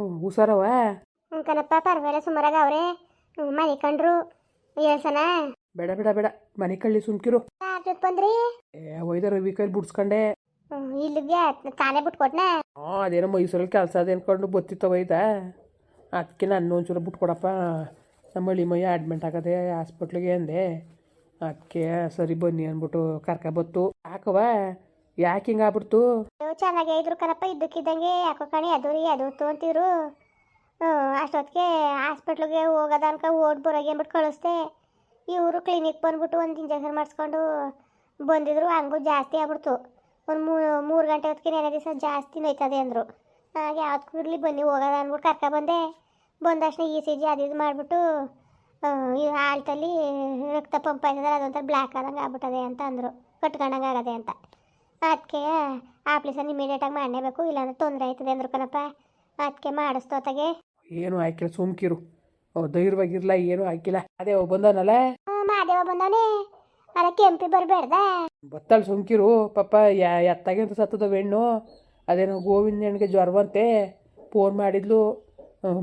ಹ್ಞೂ ಹುಷಾರವ ಕನಪ್ಪ ಪರವಾಗಿಲ್ಲ ಸುಮಾರಾಗ ಅವ್ರೆ. ಮನೆ ಕಂಡ್ರು. ಏಳ್ಸನ ಬೇಡ ಬೇಡ ಬೇಡ. ಮನೆ ಕಳ್ಳಿ ಸುಮ್ಕಿರು. ಯಾರ ಬಂದ್ರಿ? ಏ ಒಯ್ದ ರವಿ ಕೈಲಿ ಬಿಡ್ಸ್ಕೊಂಡೆ. ಇಲ್ಲಿಗೆ ತಾನೇ ಬಿಟ್ಕೊಟ್ನ? ಹ್ಞೂ ಅದೇನೋ ಮೈಸೂರಲ್ಲಿ ಕೆಲಸ ಅದು ಅನ್ಕೊಂಡು ಬತ್ತಿತ್ತವ ಒಯ್ದ ಅದಕ್ಕೆ ನಾನು ಒಂಚೂರು ಬಿಟ್ಕೊಡಪ್ಪ. ನಮ್ಮ ಹಳ್ಳಿ ಮೈ ಅಡ್ಮಿಂಟ್ ಆಗದೆ ಹಾಸ್ಪಿಟ್ಲಿಗೆ ಅಂದೆ. ಅದಕ್ಕೆ ಸರಿ ಬನ್ನಿ ಅಂದ್ಬಿಟ್ಟು ಕರ್ಕೊಬತ್ತು ಯಾಕವ ಯಾಕೆ ಹಿಂಗೆ ಆಗ್ಬಿಡ್ತು ಅಯ್ಯೋ, ಚೆನ್ನಾಗೇ ಇದ್ರು ಕಣಪ್ಪ, ಇದ್ದಕ್ಕಿದ್ದಂಗೆ ಯಾಕೋ ಕಣಿ, ಅದು ರೀ, ಅದು ಅಂತಿದ್ರು. ಅಷ್ಟೊತ್ತಿಗೆ ಹಾಸ್ಪಿಟ್ಲಿಗೆ ಹೋಗೋದ ಅನ್ಕ ಓಡ್ ಬರೋಗೆ ಅಂದ್ಬಿಟ್ಟು ಕಳಿಸ್ದೆ. ಇವರು ಕ್ಲಿನಿಕ್ ಬಂದ್ಬಿಟ್ಟು ಒಂದು ಇಂಜೆಕ್ಷನ್ ಮಾಡಿಸ್ಕೊಂಡು ಬಂದಿದ್ರು, ಹಂಗೂ ಜಾಸ್ತಿ ಆಗ್ಬಿಡ್ತು. ಒಂದು ಮೂರು ಗಂಟೆ ಹೊತ್ತಿಗೆ ನೆನೆ ದಿವಸ ಜಾಸ್ತಿ ನೋಯ್ತದೆ ಅಂದರು. ಹಾಗೆ ಯಾವ್ದಕ್ಕೂ ಇರಲಿ, ಬನ್ನಿ ಹೋಗೋದ ಅಂದ್ಬಿಟ್ಟು ಕರ್ಕ ಬಂದೆ. ಬಂದ ತಕ್ಷಣ ಇ ಸಿ ಜಿ ಅದು ಇದು ಮಾಡಿಬಿಟ್ಟು ಈ ಆಳ್ತಲ್ಲಿ ರಕ್ತ ಪಂಪ್ ಆಯ್ತದಲ್ಲ ಅದೊಂಥರ ಬ್ಲ್ಯಾಕ್ ಆದಂಗೆ ಆಗ್ಬಿಟ್ಟದೆ ಅಂತ ಅಂದರು. ಕಟ್ಕೊಂಡಂಗೆ ಆಗದೆ ಅಂತ. ಅದಕ್ಕೆ ಆಪ್ರೇಷನ್ ಇಮಿಡಿಯೇಟಾಗಿ ಮಾಡಲೇಬೇಕು ಇಲ್ಲಾಂದ್ರೆ ತೊಂದರೆ ಆಯ್ತದೆ ಅಂದ್ರು ಕಣಪ್ಪ. ಅದಕ್ಕೆ ಮಾಡಿಸ್ತೋತಾಗೆ ಏನು ಹಾಕಿಲ್ಲ ಸುಮ್ಕಿರು. ಓ ಧೈರ್ಯವಾಗಿರ್ಲ ಏನು ಆಕಿಲ್ಲ ಅದೇ ಅವ ಬಂದನಲ್ಲ? ಮಾದೇವ ಬಂದವನೇ ಅಲ್ಲ ಕೆಂಪಿ ಬರಬೇಡ್ದ? ಬತ್ತಲ್ ಸುಮ್ಕಿರು ಪಾಪ ಎತ್ತಾಗೆ ಅಂತ ಸತ್ತದ ಹೆಣ್ಣು. ಅದೇನೋ ಗೋವಿಂದ ಹೆಣ್ಣಿಗೆ ಜ್ವರವಂತೆ. ಫೋನ್ ಮಾಡಿದ್ಲು.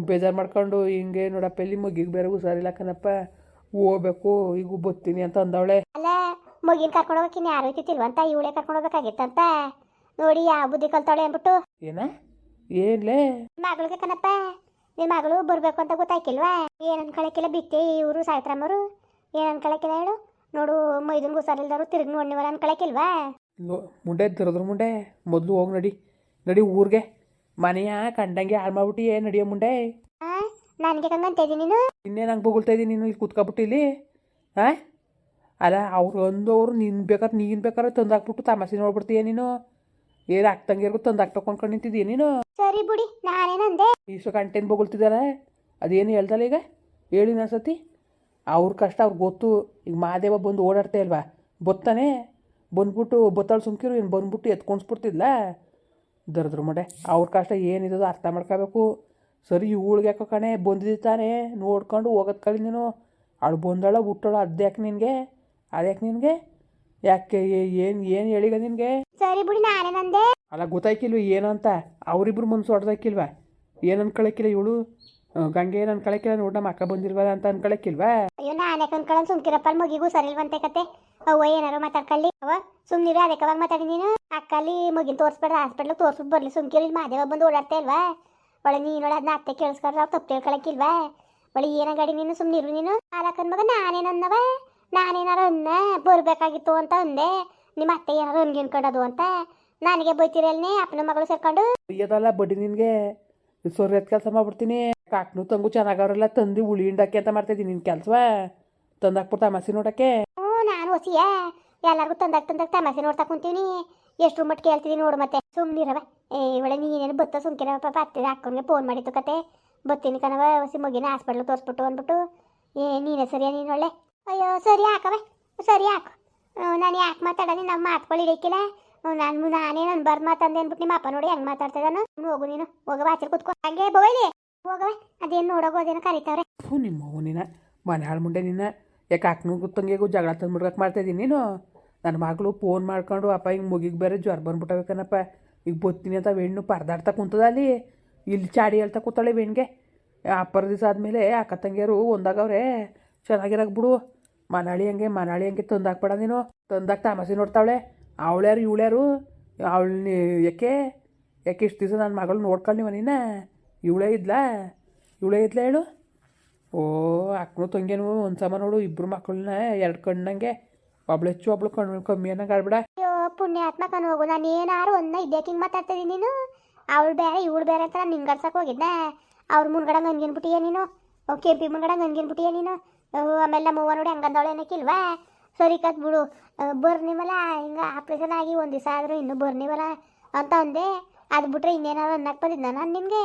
ಬೇಜಾರು ಮಾಡ್ಕೊಂಡು ಹಿಂಗೆ ನೋಡಪ್ಪ ಎಲ್ಲಿ ಮಗಿಗೆ ಬೇರೆ ಹುಷಾರಿಲ್ಲ ಕಣಪ್ಪ. ಹೋಗ್ಬೇಕು ಈಗ ಬತ್ತೀನಿ ಅಂತ ಅಂದವಳೆ. ಅಲ್ಲ ಮಗಿನ ಕರ್ಕೊಂಡು ಹೋಗಕ್ಕೆ ಇನ್ನು ಯಾರು ಐತಿಲ್ವಂತ ಇವಳೆ ಕರ್ಕೊಂಡು ಹೋಗಬೇಕಾಗಿತ್ತಂತ. ನೋಡಿ ಯಾವ ಬುದ್ಧಿ ಕಲ್ತಾಳೆ ಅಂದ್ಬಿಟ್ಟು. ಏನ? ಏನ್ಲೇ? ಮಗಳಿಗೆ ಕಣಪ್ಪ ನಿಮ್ಮ ಮಗಳು ಬರಬೇಕು ಅಂತ ಗೊತ್ತಾಯ್ಕಿಲ್ವಾ? ಏನು ಅನ್ಕೊಳಕ್ಕಿಲ್ಲ ಬಿಟ್ಟೆ ಇವರು ಸಾಯಿತ್ರಮ್ಮರು ಏನು ಅನ್ಕೊಳಕ್ಕಿಲ್ಲ ಹೇಳು. ನೋಡು ಮೈದನ್ ಗುಸಾರಿಲ್ದವ್ರು ತಿರುಗಿ ನೋಡ್ನಿವಲ್ಲ ಅನ್ಕೊಳಕ್ಕಿಲ್ವಾ ಮುಂಡೆ ತಿರದ್ರ ಮುಂಡೆ. ಮೊದಲು ಹೋಗಿ ನಡಿ. ನಡಿ ಊರಿಗೆ. ಮನೆಯ ಕಂಡಂಗೆ ಹಾಳು ಮಾಡ್ಬಿಟ್ಟು ಏನು ನಡಿಯೋ ಮುಂಡೆ? ನನಗೆ ಕಂಗಂತ ಇದೀನಿ ನೀನು? ಇನ್ನೇನು ಹಂಗೆ ಬೊಗಳ್ತಾ ಇದ್ದೀನಿ ನೀನು ಇಲ್ಲಿ ಕುತ್ಕೊಬಿಟ್ಟು ಇಲ್ಲಿ? ಹಾಂ ಅಲ್ಲ ಅವ್ರು ಅಂದವ್ರು ನೀನು ಬೇಕಾದ್ರೆ ನೀನು ಬೇಕಾದ್ರೆ ತಂದಾಕ್ಬಿಟ್ಟು ತಮಾಷೆ ನೋಡ್ಬಿಡ್ತೀಯ ನೀನು? ಏನು ಆಗ್ತಂಗಿರ್ಗು ತಂದಾಕ್ಬೇಕು ಅನ್ಕೊಂಡು ನಿಂತಿದ್ದೀಯ ನೀನು? ಸರಿ ಬಿಡಿ ನಾನೇನಂದೆ? ಇಷ್ಟು ಕಂಟೆನ್ ಬೊಗಳ್ತಿದ್ದಾರ ಅದೇನು ಹೇಳ್ದಲ್ಲ ಈಗ? ಹೇಳಿ ಸತಿ ಅವ್ರ ಕಷ್ಟ ಅವ್ರಿಗೆ ಗೊತ್ತು. ಈಗ ಮಾದೇವ ಬಂದು ಓಡಾಡ್ತಾ ಇಲ್ವಾ? ಬತ್ತಾನೆ? ಬಂದ್ಬಿಟ್ಟು ಬತ್ತಾಳು ಸುಮ್ಕಿರು ಏನು ಬಂದ್ಬಿಟ್ಟು ಎತ್ಕೊಂಡ್ಸ್ಬಿಡ್ತಿದ್ಲ? ದರದ್ರ ಮಡೆ ಅವ್ರ ಕಷ್ಟ ಏನಿದೋ ಅರ್ಥ ಮಾಡ್ಕೋಬೇಕು. ಸರಿ ಇವಳಿಗೆ ಯಾಕೋ ಕಣೆ ಬಂದಿದ್ದಾನೆ ನೋಡ್ಕೊಂಡು ಹೋಗೋದ್ ಕಳಿ ನೀನು. ಅವಳು ಬಂದಳ ಹುಟ್ಟಳ ಅದ್ಯಾಕೆ ನಿನಗೆ? ಅದ್ಯಾಕೆ ನಿನಗೆ? ಯಾಕೆ ಏನು ಏನು ಹೇಳಿಗ ನಿನಗೆ? ಸರಿ ಬಿಡಿ ನಾನೇ ನಂದೆ. ಅಲ್ಲ ಗೊತ್ತಾಯ್ಕಿಲ್ವ ಏನು ಅಂತ? ಅವರಿಬ್ರು ಮನ್ಸು ಹೊಡೆದಾಕಿಲ್ವ ಏನು ಅನ್ಕೊಳಕ್ಕಿಲ್ಲ ಇವಳು? ಗಂಗೆ ಏನು ಅನ್ಕೊಳಕ್ಕಿಲ್ಲ ನೋಡ್ ನಮ್ಮ ಅಕ್ಕ ಬಂದಿಲ್ವಲ್ಲ ಅಂತ ಅನ್ಕೊಳಕ್ಕಿಲ್ವಾ ಅಯ್ಯೋ ನಾನು ಯಾಕೆ ಸುಮ್ಕಿರಪ್ಪ ಅಲ್ಲಿ ಮಗಿಗೂ ಸರಿಲ್ವಂತೆ ಕತೆ. ಅವ್ವ ಏನಾರು ಮಾತಾಡ್ಕೊಳ್ಳಿ. ಅವ ಸುಮ್ನಿರು ಅದಕ್ಕೆ ಅವಾಗ ಮಾತಾಡಿ ನೀನು. ಅಕ್ಕಲ್ಲಿ ಮಗಿನ ತೋರಿಸ್ಬೇಡ ಹಾಸ್ಪಿಟ್ಲ್ ತೋರ್ಸ್ಬಿಟ್ಟು ಬರ್ಲಿ ಸುಮ್ಕಿರಿ. ಮಾದೇವ ಬಂದು ಓಡಾಡ್ತಾ ಇಲ್ವಾ? ಒಳ್ಳೆ ನೀನು ಅದನ್ನ ಅತ್ತೆ ಕೇಳಿಸ್ಕೊಂಡ್ರೆ ಅವ್ರು ತಪ್ಪು ತಿಳ್ಕೊಳಕ್ಕಿಲ್ವಾ ಒಳ್ಳೆ ಏನ ಗಾಡಿ ನೀನು ಸುಮ್ನಿರು ನೀನು. ಅದಕ್ಕನ್ ಮಗ ನಾನೇನನ್ನವ ನಾನೇನಾರು ಅನ್ನ ಬರ್ಬೇಕಾಗಿತ್ತು ಅಂತ ಅಂದೆ ನಿಮ್ಮ ಅತ್ತೆ ಏನಾರು ಅನ್ಗಿನ್ಕೊಂಡದು ಅಂತ ನನಗೆ ಬೈತಿರಲ್ನೇ ಅಪ್ಪನ ಮಗಳು ಸೇರ್ಕೊಂಡು? ಅಯ್ಯದಲ್ಲ ಬಡ್ಡಿ ನಿನಗೆ. ಸೊರ್ಯದ ಕೆಲಸ ಮಾಡ್ಬಿಡ್ತೀನಿ. ಕಾಕ್ನು ತಂಗು ಚೆನ್ನಾಗವ್ರೆಲ್ಲ ತಂದು ಉಳಿ ಹಿಂಡಕ್ಕೆ ಅಂತ ನಿನ್ ಕೆಲ್ಸವ. ತಂದಾಕ್ಬಿಟ್ಟು ತಮಾಸೆ ನೋಡಕ್ಕೆ. ಹ್ಞೂ ನಾನು ಹೊಸಿಯ ಎಲ್ಲರಿಗೂ ತಂದಾಕ್ ತಂದಾಗ ತಮಾಷೆ ನೋಡ್ತಾ ಕುಂತೀನಿ. ಎಷ್ಟು ಮಟ್ಟ ಕೇಳ್ತಿದ್ದೀನಿ ನೋಡು ಮತ್ತೆ. ಸುಮ್ನಿರವ. ಏ ಇವಳೆ ನೀನೇನು ಬತ್ತ ಸುಮ್ಕಿರ ಪಾಪ. ಅತ್ತೆ ಅಕ್ಕನಿಗೆ ಫೋನ್ ಮಾಡಿತ್ತು ಕತೆ. ಬತ್ತೀನಿ ಕಣವ ಹೊಸಿ ಮಗಿನ ಹಾಸ್ಪಿಟ್ಲ್ ತೋರಿಸ್ಬಿಟ್ಟು ಅಂದ್ಬಿಟ್ಟು. ಏ ನೀನೇ ಸರಿಯಾ ನೀನು ಒಳ್ಳೆ? ಅಯ್ಯೋ, ಸರಿ ಹಾಕವೆ ಸರಿ ಹಾಕು. ನಾನು ಯಾಕೆ ಮಾತಾಡೋದು? ನಮ್ಮ ಮಾತುಗಳು ಹಿಡಿಯಕ್ಕಿಲ್ಲ ನಾನು ನಾನೇ ನಾನು ಬರ್ ಮಾತಂದೆ ಅಂದ್ಬಿಟ್ಟು ನಿಮ್ಮ ಅಪ್ಪ ನೋಡಿ ಹೆಂಗೆ ಮಾತಾಡ್ತಾ ಇದ್ದಾನು. ಹೋಗು ನೀನು. ಹೋಗ ಆಚೆ ಕೂತ್ಕೊ. ಹಂಗೆ ಬೋಯ್ಲಿ ಹೋಗವೆ ಅದೇನು ನೋಡೋಗೋದೇನೋ ಕರೀತಾವ್ರೆ. ಹ್ಞೂ ನಿಮ್ಮ ಮಗು ನಿನ್ನ ಮನೆ ಹಾಳು ಮುಂಡೆ ನಿನ್ನ ಯಾಕೆ ಅಕ್ಕನೂ ತಂಗಿಗೂ ಜಗಳ ತಂದ್ಬಿಡ್ಕಕ್ಕೆ ಮಾಡ್ತಾಯಿದ್ದೀನಿ ನೀನು? ನನ್ನ ಮಗಳು ಫೋನ್ ಮಾಡ್ಕೊಂಡು, ಅಪ್ಪ, ಹಿಂಗೆ ಮುಗಿಗೆ ಬೇರೆ ಜ್ವರ ಬಂದ್ಬಿಟ್ಟಬೇಕನಪ್ಪ ಈಗ ಬತ್ತೀನಿ ಅಂತ ಹೆಣ್ಣು ಪರದಾಡ್ತಾ ಕುಂತದ ಅಲ್ಲಿ. ಇಲ್ಲಿ ಚಾಡಿ ಹೇಳ್ತಾ ಕೂತಾಳೆ ಹೆಣ್ಣಿಗೆ ಅಪ್ಪರ ದಿವಸ ಆದಮೇಲೆ ಅಕ್ಕ ತಂಗಿಯರು ಒಂದಾಗವ್ರೆ. ಚೆನ್ನಾಗಿರಕ್ಕೆ ಬಿಡು. ಮನಾಳಿ ಹಂಗೆ ಮನಾಳಿ ಹಂಗೆ ತಂದಾಕ್ಬೇಡ ನೀನು. ತಂದಾಕ ತಮಾಸೆ ನೋಡ್ತಾವಳೆ. ಅವಳ್ಯಾರು, ಇವಳ್ಯಾರು. ಅವಳು ಯಾಕೆ? ಯಾಕೆ ಇಷ್ಟು ದಿವಸ ನನ್ನ ಮಗಳು ನೋಡ್ಕೊಳ್ಳಿವ ನೀನ? ಇವಳೇ ಇದ್ಲಾ? ಇವಳೇ ಇದ್ಲಾ ಹೇಳು. ಓ, ಅಕ್ಕನು ತಂಗೇನು ಒಂದು ಸಮ ನೋಡು ಇಬ್ಬರು ಮಕ್ಕಳನ್ನ ಎರಡು ಕಣ್ಣಂಗೆ. ಒಬ್ಳು ಹೆಚ್ಚು, ಒಬ್ಳು ಕಣ್ಣು ಕಮ್ಮಿ ಅನ್ನಂಗೆ ಆಡ್ಬೇಡ. ಅಯ್ಯೋ, ಪುಣ್ಯಾತ್ಮ ಕಣ್ ಹೋಗು, ನಾನು ಏನಾರು ಒಂದ ಇದ್ಯಾಕೆ ಹಿಂಗೆ ಮಾತಾಡ್ತೀನಿ ನೀನು. ಅವಳು ಬೇರೆ, ಇವಳು ಬೇರೆ ಅಂತ ನಾನು ನಿಂಗಡ್ಸಕ್ಕೆ ಹೋಗಿದ್ದೆ ಅವ್ರ ಮುನ್ಗಡಂಗೆ ಬಿಟ್ಟಿಯ ನೀನು? ಕೆಂಪಿ ಮುನ್ಗಡಂಗೆ ಬಿಟ್ಟಿಯ ನೀನು? ಆಮೇಲೆ ನಮ್ಮ ಅವ್ವ ನೋಡಿ ಹಂಗಂದವಳೆ ಏನಕ್ಕಿಲ್ವಾ? ಸರಿ ಕತ್ ಬಿಡು. ಬರ್ನಿವಲ್ಲ ಹಿಂಗೆ ಆಪ್ರೇಷನ್ ಆಗಿ ಒಂದು ದಿವಸ ಆದರೂ ಇನ್ನೂ ಬರ್ನಿವಲ್ಲ ಅಂತ ಅಂದೆ. ಅದು ಬಿಟ್ರೆ ಇನ್ನೇನಾದ್ರು ಅನ್ನಕ್ಕೆ ಬಂದಿದ್ದ ನಾನು ನಿನಗೆ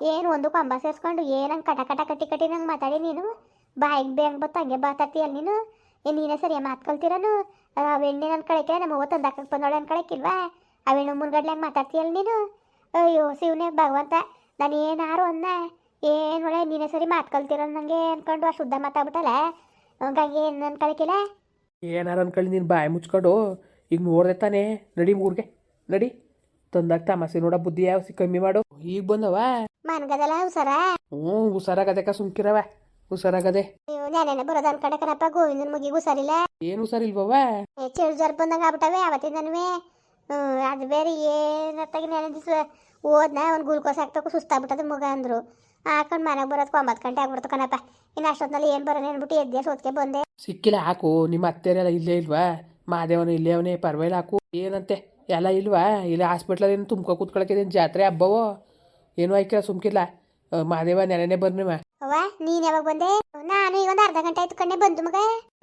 ಏನು ಒಂದು ಕಂಬ ಸೇರಿಸ್ಕೊಂಡು ಏನಂಗೆ ಕಟ ಕಟ ಕಟ್ಟಿ ಕಟ್ಟಿ ನಂಗೆ ಮಾತಾಡಿ ನೀನು? ಬಾಯಿಗೆ ಬೇಂಗೆ ಬತ್ತ ಹಂಗೆ ಮಾತಾಡ್ತೀಯಲ್ಲ ನೀನು? ಏ, ನೀನೇ ಸರಿಯಾಗಿ ಮಾತು ಕಲ್ತಿರೋನು? ಅವೆಣ್ಣೆ ನನ್ನ ಕಳಕ್ಕೆ ನಮ್ಮ ಅವ್ವ ತಂದಾಕಕ್ಕೆ ಬಂದವಳೆ ಅನ್ಕೊಳಕ್ಕಿಲ್ವಾ ಅವೆಣ್ಣು ಮುನ್ಗಡ್ಲೆ ಹಂಗೆ ಮಾತಾಡ್ತೀಯಲ್ಲ ನೀನು? ಅಯ್ಯೋ, ಶಿವನೇ ಭಗವಂತ, ನಾನು ಏನಾರು ಅನ್ನ ಏನು ಒಳ್ಳೆ ನೀನೇ ಸರಿ ಮಾತು ಕಲ್ತಿರೋ ನನಗೆ ಅನ್ಕೊಂಡು ಆ ಶುದ್ಧ ಮಾತಾಡ್ಬಿಟ್ಟಲ್ಲ ಹಂಗಾಗಿ ಏನು ಅನ್ಕೊಳಕಿಲ್ಲ ಏನಾರು ಅನ್ಕೊಳ್ಳಿ ನೀನು ಬಾಯಿ ಮುಚ್ಕೊಂಡು ಈಗ ನೋಡ್ದೆ ತಾನೇ ನಡಿ ಮೂರ್ಗೆ ನಡಿ. ತಂದಾಗ ತಮಾಸೆ ನೋಡ ಬುದ್ಧಿ ಯಾವ ಕಮ್ಮಿ ಮಾಡು. ಈಗ ಬಂದವ? ಮನ್ಗದಲ್ಲ ಹುಷಾರ? ಹ್ಞೂ ಹುಷಾರಾಗದಕ್ಕ ಸುಮ್ಕಿರವ ಹುಷಾರಾಗದೆ. ಅಯ್ಯೋ ನಾನೇನೆ ಬರೋದು ಅನ್ಕೊಂಡೆ ಕಣಪ್ಪ ಗೋವಿಂದನ ಮುಗಿಗೆ ಹುಷಾರಿಲ್ಲ. ಏನು ಹುಷಾರಿಲ್ವವ ಚೆಳು ಜ್ವರ ಬಂದಂಗೆ ಆಗ್ಬಿಟ್ಟವೆ ಅವತ್ತಿಂದನೂ ಅದು ಬೇರೆ ಏನತ್ತಾಗಿ ನೆನೆ ದಿವಸ ಓದ್ನ ಒಂದು ಗ್ಲೂಕೋಸ್ ಹಾಕ್ಬೇಕು ಸುಸ್ತಾಗ್ಬಿಟ್ಟದ ಮಗ ಅಂದರು. ಹಾಕೊಂಡು ಮನೆಗೆ ಬರೋದಕ್ಕೆ ಒಂಬತ್ತು ಗಂಟೆ ಆಗ್ಬಿಡ್ತು ಕಣಪ್ಪ. ಇನ್ನು ಅಷ್ಟೊತ್ತಿನಲ್ಲಿ ಏನು ಬರೋಣ ಅಂದ್ಬಿಟ್ಟು ಎದ್ದೆ ಸೋತ್ಕೆ ಬಂದೆ. ಸಿಕ್ಕಿಲ್ಲ ಹಾಕು. ನಿಮ್ಮ ಅತ್ತೆರೆಲ್ಲ ಇಲ್ಲೇ ಇಲ್ವಾ? ಮಾದೇವನು ಇಲ್ಲೇ ಅವನೇ ಪರವಾಗಿಲ್ಲ ಹಾಕು. ಏನಂತೆ? ಎಲ್ಲ ಇಲ್ವಾ? ಇಲ್ಲ ಹಾಸ್ಪಿಟ್ಲಲ್ಲಿ ಏನು ತುಂಬ್ಕೊ ಕೂತ್ಕೊಳಕ್ಕೆ ಜಾತ್ರೆ ಹಬ್ಬವೋ? ಏನೂ ಆಯ್ಕಿಲ್ಲ ಸುಮ್ಕಿಲ್ಲ ಮಾದೇವ ನೆನೆನೆ ಬರ್ನಿವ ಅವ್ವ ನೀನ್ ಯಾವಾಗ ಬಂದೆ? ನಾನು ಈಗ ಒಂದು ಅರ್ಧ ಗಂಟೆ ಆಯ್ತು ಕಣ್ಣೆ ಬಂದು ಮಗ.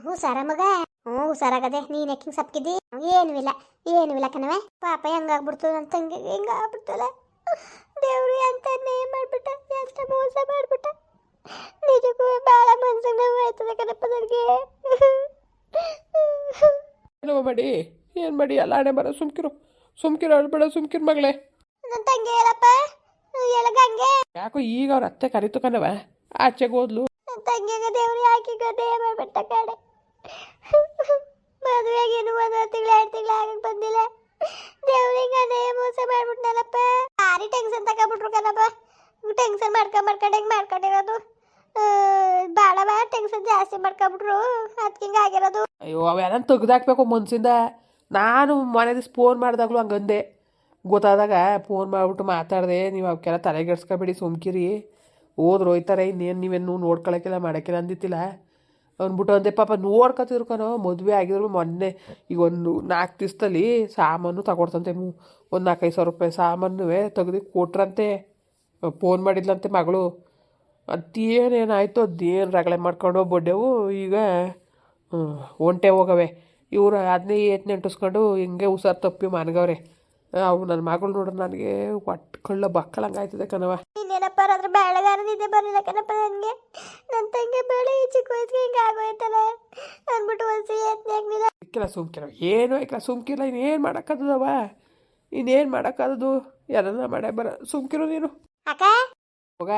ಹುಷಾರ ಮಗ. ಹ್ಞೂ ಹುಷಾರಾಗದೆ. ನೀನ್ ಯಾಕಿಂಗ್ ಸಪ್ಕಿದ್ದಿ? ಏನೂ ಇಲ್ಲ. ಏನೂ ಇಲ್ಲ ಕಣವೆ ಪಾಪ ಹೆಂಗಾಗ್ಬಿಡ್ತು ನನ್ನ ತಂಗಿ ಹೆಂಗಾಗ್ಬಿಡ್ತಲ್ಲ? ದೇವ್ರು ಎಂತ ನೇಮ್ ಮಾಡ್ಬಿಟ್ಟ ಎಂತ ಮೋಸ ಮಾಡ್ಬಿಟ್ಟ. ನಿಜಕ್ಕೂ ಭಾಳ ಮನ್ಸಿಗೆ ನೋವು ಆಯ್ತದೆ ಕಣಪ್ಪ ನನಗೆ. ಮಾಡಿ ಏನು ಮಾಡಿ ಎಲ್ಲ ಹಣೆ ಬರೋ ಸುಮ್ಕಿರು. ಸುಮ್ಕಿರು ಅಳ್ಬೇಡ ಸುಮ್ಕಿರು ಮಗಳೇ. ನನ್ನ ತಂಗಿ ಹೇಳಪ್ಪ ಎಲ್ಲ ಗಂಗೆ. ಯಾಕೋ ಈಗ ಅವ್ರ ಅತ್ತೆ ಕರಿತು ಕಣವ ಆಚೆಗೆ ಹೋದ್ಲು. ನನ್ನ ತಂಗಿಗೆ ದೇವ್ರು ಯಾಕೆ ಗದೆ ಮಾಡ್ಬಿಟ್ಟ ಕಡೆ ಮದುವೆಗೇನು ಒಂದು ತಿಂಗಳು ಎರಡು ತಿಂಗಳು ಟೆನ್ಷನ್ ಮಾಡ್ಕೊಂಡು ಮಾಡ್ಕೊಂಡು ಹೆಂಗೆ ಮಾಡ್ಕೊಂಡಿರೋದು. ಭಾಳ ಭಾಳ ಟೆನ್ಷನ್ ಜಾಸ್ತಿ ಮಾಡ್ಕೊಂಬಿಟ್ರು. ಅದಕ್ಕೆ ಹಿಂಗೆ ಆಗಿರೋದು. ಅಯ್ಯೋ ಅವೆಲ್ಲ ತೆಗ್ದಾಕ್ಬೇಕು ಮನ್ಸಿಂದ? ನಾನು ಮನೆ ದಿವ್ಸ ಫೋನ್ ಮಾಡಿದಾಗಲೂ ಹಂಗಂದೆ. ಗೊತ್ತಾದಾಗ ಫೋನ್ ಮಾಡಿಬಿಟ್ಟು ಮಾತಾಡಿದೆ, ನೀವು ಅವಕ್ಕೆಲ್ಲ ತಲೆಗೆಡ್ಸ್ಕೊಬೇಡಿ ಸುಮ್ಕಿರಿ. ಹೋದ್ರು ಹೋಯ್ತಾರೆ, ಇನ್ನೇನು ನೀವೇನು ನೋಡ್ಕೊಳಕ್ಕಿಲ್ಲ, ಮಾಡೋಕ್ಕಿಲ್ಲ ಅಂದಿತ್ತಿಲ್ಲ ಅಂದ್ಬಿಟ್ಟು ಅಂದೆ, ಪಾಪ ನೋಡ್ಕೊತಿದ್ರು ಕಣೋ, ಮದುವೆ ಆಗಿದ್ರು ಮೊನ್ನೆ. ಈಗ ಒಂದು ನಾಲ್ಕು ದಿವಸದಲ್ಲಿ ಸಾಮಾನು ತಗೊಡ್ತಂತೆ ಒಂದು ನಾಲ್ಕೈದು ಸಾವಿರ ರೂಪಾಯಿ ಸಾಮಾನುವೆ ತೆಗೆದು ಕೊಟ್ರಂತೆ. ಫೋನ್ ಮಾಡಿದ್ಲಂತೆ ಮಗಳು. ಅದೇನೇನಾಯ್ತು ಅದೇನು ರಗಳೆ ಮಾಡ್ಕೊಂಡು ಬಡ್ಡೆವು ಈಗ ಒಂಟೆ ಹೋಗವೆ. ಇವರು ಅದನ್ನೇ ಏತ್ನೆ ಅಂಟಿಸ್ಕೊಂಡು ಹಿಂಗೆ ಹುಷಾರು ತಪ್ಪಿ ಮನ್ಗವ್ರೆ. ಅವು ನನ್ನ ಮಗಳು ನೋಡ್ರಿ ನನಗೆ ಒಟ್ಟು ಕಳ್ಳ ಬಕ್ಕಳಂಗೆ ಆಯ್ತದೆ ಕಣವ ಇನ್ನೇನಪ್ಪ ಅದ್ರ ಬೆಳಗಾರ ನಿದ್ದೆ ಬರಲಿಲ್ಲ ಕಣಪ್ಪ ನನಗೆ ನನ್ನ ತಂಗಿ ಬೆಳೆ ಚಿಕ್ಕ ವಯಸ್ಸಿಗೆ ಹಿಂಗೆ ಆಗೋಯ್ತಲ್ಲ. ಅಂದ್ಬಿಟ್ಟು ಒಂದು ಯತ್ನಾಗ್ಲಿಲ್ಲ ಸಿಕ್ಕಿಲ್ಲ ಸುಮ್ಕಿಲ್ಲ ಏನು ಐಕಲ್ಲ ಸುಮ್ಕಿಲ್ಲ. ಇನ್ನೇನು ಮಾಡೋಕ್ಕದವ ಇನ್ನೇನು ಮಾಡೋಕ್ಕದು ಎಲ್ಲ ಮಾಡೇ ಬರ ಸುಮ್ಕಿರೋ ನೀನು. ಅಕ್ಕ ಹೋಗ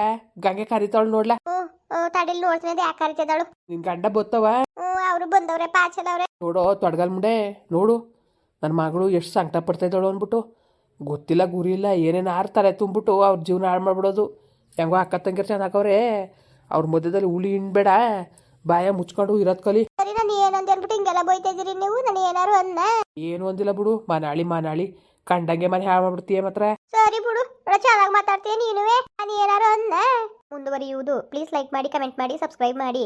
ಗಂಗೆ ಕರಿತಾಳು ನೋಡ್ಲ. ನಿನ್ ತಡಿಲ್ ನೋಡ್ತೀನಿ ಅದು ಯಾಕೆ ಕರಿತಿದ್ದಾಳು. ನಿನ್ ಗಂಡ ಬತ್ತವ? ಹ್ಮ್ ಅವರು ಬಂದವ್ರೆ ಪಾಚದವ್ರೆ ನೋಡು ತೊಡಗಲ್ ಮುಂಡೆ ನೋಡು. ನನ್ನ ಮಗಳು ಎಷ್ಟು ಸಂಕಟ ಪಡ್ತಾ ಇದ್ದಾಳು ಅಂದ್ಬಿಟ್ಟು. ಗೊತ್ತಿಲ್ಲ ಗುರಿ ಇಲ್ಲ ಏನೇನು ಆರ್ತಾರೆ ತುಂಬಿಟ್ಟು ಅವ್ರ ಜೀವನ ಹಾಳು ಮಾಡ್ಬಿಡೋದು. ಹೆಂಗೋ ಅಕ್ಕ ತಂಗಿರ್ ಚೆನ್ನಾಗವ್ರೆ ಅವ್ರ. ಮಧ್ಯದಲ್ಲಿ ಹುಳಿ ಹಿಂಡ್ಬೇಡ ಬಾಯ ಮುಚ್ಕೊಂಡು ಇರೋದ್ ಕಲಿ. ಸರಿ ನಾನು ಏನಂತ ಅಂದ್ಬಿಟ್ಟು ಹಿಂಗೆಲ್ಲ ಬೈತಾ ಇದ್ದೀರಿ ನೀವು? ನಾನು ಏನಾರು ಅನ್ನ. ಏನು ಅಂದಿಲ್ಲ ಬಿಡು ಮಾನಾಳಿ ಮನಾಳಿ. ಕಂಡಂಗೆ ಮನೆ ಹಾಳು ಮಾಡ್ಬಿಡ್ತೀಯ ಮಾತ್ರ? ಸರಿ ಬಿಡು ಚೆನ್ನಾಗಿ ಮಾತಾಡ್ತೀಯ ನೀನುವೆ. ನಾನು ಏನಾರು ಅನ್ನ ಮುಂದುವರಿಯುವುದು. ಪ್ಲೀಸ್ ಲೈಕ್ ಮಾಡಿ ಕಮೆಂಟ್ ಮಾಡಿ ಸಬ್ಸ್ಕ್ರೈಬ್ ಮಾಡಿ.